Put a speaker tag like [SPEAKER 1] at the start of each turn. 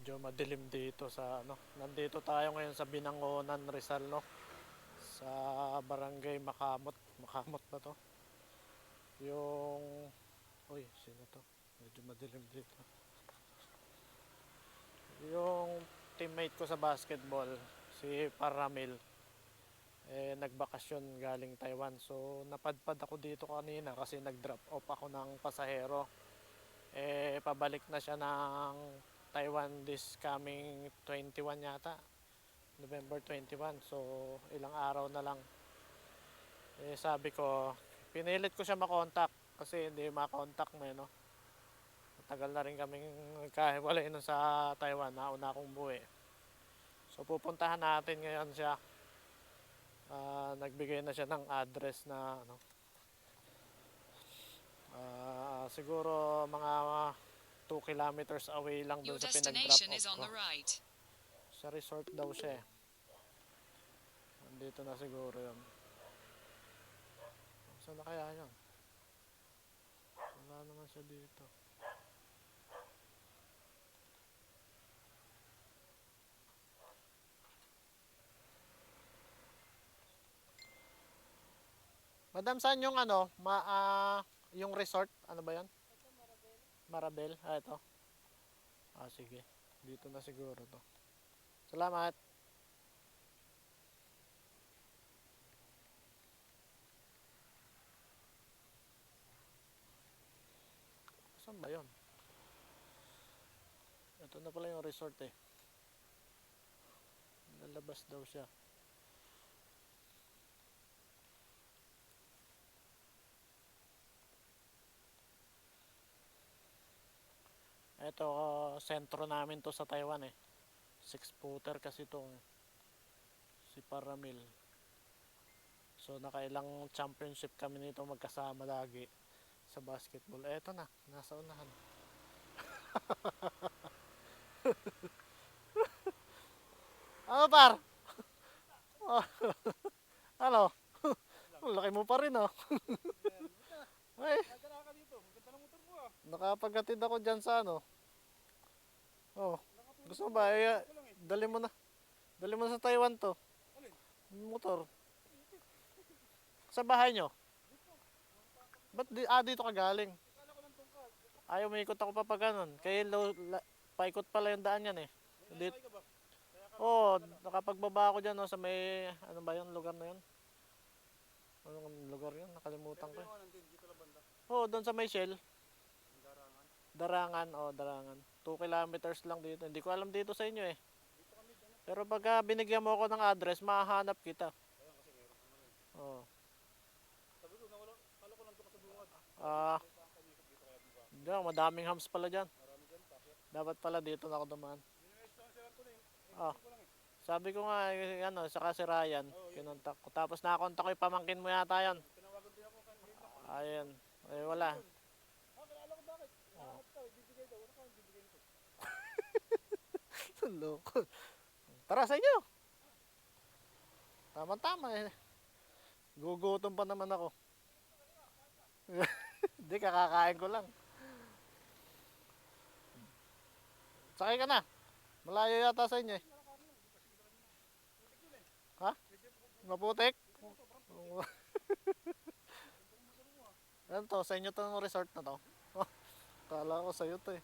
[SPEAKER 1] medyo madilim dito sa ano. Nandito tayo ngayon sa Binangonan, Rizal, no? Sa Barangay Makamot. Makamot ba to? Yung... Uy, sino to? Medyo madilim dito. Yung teammate ko sa basketball, si Paramil, eh, nagbakasyon galing Taiwan. So, napadpad ako dito kanina kasi nag-drop off ako ng pasahero. Eh, pabalik na siya ng Taiwan this coming 21 yata. November 21. So, ilang araw na lang. Eh, sabi ko, pinilit ko siya makontak kasi hindi makontak mo, eh, no? Matagal na rin kaming kahiwalay nun sa Taiwan. Nauna akong buwi. So, pupuntahan natin ngayon siya. Ah, nagbigay na siya ng address na ano. Ah, siguro mga 2 kilometers away lang doon sa pinag-drop off ko.
[SPEAKER 2] right.
[SPEAKER 1] Sa resort daw siya eh. Nandito na siguro yun. Saan na kaya yun? Wala naman siya dito. Madam, saan yung ano? Ma, ah, yung resort? Ano ba yan? Marabel. Ah, ito. Ah, sige. Dito na siguro to. Salamat. Saan ba yun? Ito na pala yung resort eh. Lalabas daw siya. Ito, ah, sentro namin to sa Taiwan eh. Six footer kasi itong si Paramil. So nakailang championship kami nito magkasama lagi sa basketball. Eto na, nasa unahan. ano par? Ano? Ang laki mo pa rin oh. Ay,
[SPEAKER 3] ah.
[SPEAKER 1] nakapaghatid ako dyan sa ano. Oh, gusto mo ba? Eh, dali mo na. Dali mo sa Taiwan to. Motor. Sa bahay nyo? Ba't di, ah, dito ka galing? Ayaw, may ikot ako pa pa ganun. Kaya low, la, paikot pala yung daan yan eh.
[SPEAKER 3] May
[SPEAKER 1] Dit,
[SPEAKER 3] nasakay ka ba? Kaya ka
[SPEAKER 1] Oo, oh, nakapagbaba ako dyan no, sa may, ano ba yung lugar na yun? Anong lugar yun? Nakalimutan ko. eh.
[SPEAKER 3] Dito
[SPEAKER 1] oh, doon sa may Shell. Darangan, oh, Darangan. 2 kilometers lang dito. Hindi ko alam dito sa inyo eh. Pero pagka binigyan mo ako ng address, mahanap kita. Oo.
[SPEAKER 3] Bungad.
[SPEAKER 1] Ah, diyan, madaming hams pala.
[SPEAKER 3] Pakya.
[SPEAKER 1] Dapat pala dito na ako dumaan.
[SPEAKER 3] Eh.
[SPEAKER 1] Sabi ko nga, eh, ano, saka si Ryan,
[SPEAKER 3] yun.
[SPEAKER 1] kinontak ko. Tapos nakakontak ko yung pamangkin mo yata yan. Ayun. Eh, wala.
[SPEAKER 3] Ah, kilala ko bakit? Nakakat ka. Bibigay daw. Ano ka ang bibigay nito?
[SPEAKER 1] Loko. Tara sa inyo. Tama-tama eh. Gugutom pa naman ako. Hindi, kakakain ko lang. Sakay ka na. Malayo yata sa inyo eh. Ha? Maputik? Ano to? Sa inyo to ng resort na to? Kala ko sa'yo to eh.